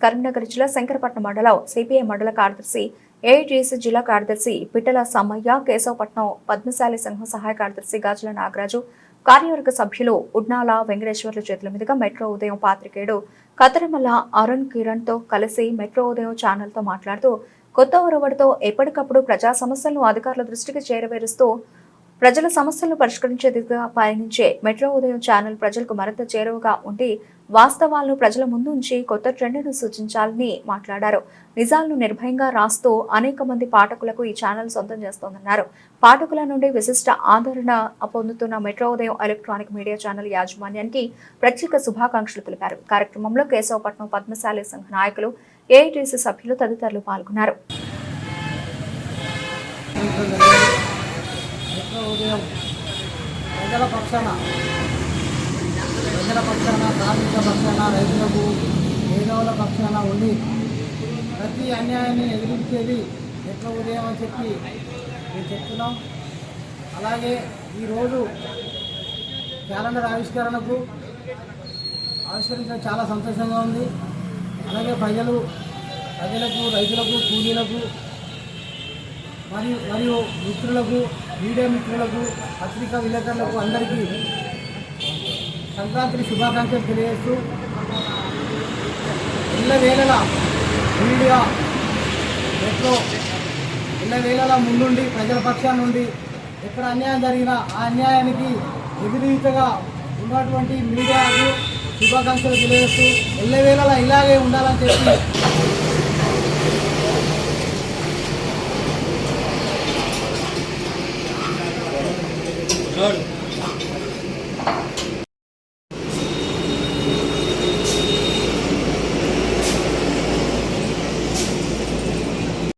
కరీంనగర్ జిల్లా శంకరపట్నం మండలం సిపిఐ మండల కార్యదర్శి ఏఐటీసీ జిల్లా కార్యదర్శి పిట్టల సమ్మయ్య కేశవపట్నం పద్మశాలి సంఘం సహాయ కార్యదర్శి గాజుల నాగరాజు కార్యవర్గ సభ్యులు ఉడ్నాల వెంకటేశ్వర్ల చేతుల మీదుగా మెట్రో ఉదయం పాత్రికేయుడు కతరమల్ల అరుణ్ కిరణ్తో కలిసి మెట్రో ఉదయం ఛానల్తో మాట్లాడుతూ కొత్త ఒరవడితో ఎప్పటికప్పుడు ప్రజా సమస్యలను అధికారుల దృష్టికి చేరవేరుస్తూ ప్రజల సమస్యలను పరిష్కరించే దిశగా పయనించే మెట్రో ఉదయం ఛానల్ ప్రజలకు మరింత చేరువగా ఉండి వాస్తవాలను ప్రజల ముందు ఉంచి కొత్త ట్రెండ్ను సూచించాలని మాట్లాడారు. నిజాలను నిర్భయంగా రాస్తూ అనేక మంది పాఠకులకు ఈ ఛానల్ సొంతం చేస్తోందన్నారు. పాఠకుల నుండి విశిష్ట ఆదరణ పొందుతున్న మెట్రో ఉదయం ఎలక్ట్రానిక్ మీడియా ఛానల్ యాజమాన్యానికి ప్రత్యేక శుభాకాంక్షలు తెలిపారు. కార్యక్రమంలో కేశవపట్నం పద్మశాలి సంఘ నాయకులు ఏఐటీసీ సభ్యులు తదితరులు పాల్గొన్నారు. ఉదయం ప్రజల పక్షాన ప్రజల పక్షాన కార్మిక పక్షాన రైతులకు మేధావుల పక్షాన ఉండి ప్రతి అన్యాయాన్ని ఎదిరించేది మెట్రో ఉదయం అని చెప్పి మేము చెప్తున్నాం. అలాగే ఈరోజు క్యాలెండర్ ఆవిష్కరణకు ఆవిష్కరించడం చాలా సంతోషంగా ఉంది. అలాగే ప్రజలు ప్రజలకు రైతులకు కూలీలకు మరియు మరియు మిత్రులకు మీడియా మిత్రులకు పత్రికా విలేకరులకు అందరికీ సంక్రాంతి శుభాకాంక్షలు తెలియజేస్తూ ఇళ్ళ వేళల మీడియా మెట్రో ఇళ్ళ వేళల ముందుండి ప్రజల పక్షాన్ని నుండి ఎక్కడ అన్యాయం జరిగినా ఆ అన్యాయానికి ఎదురీతగా ఉన్నటువంటి మీడియాకు శుభాకాంక్షలు తెలియజేస్తూ ఇళ్ళ వేళల ఇలాగే ఉండాలని చెప్పి Claro.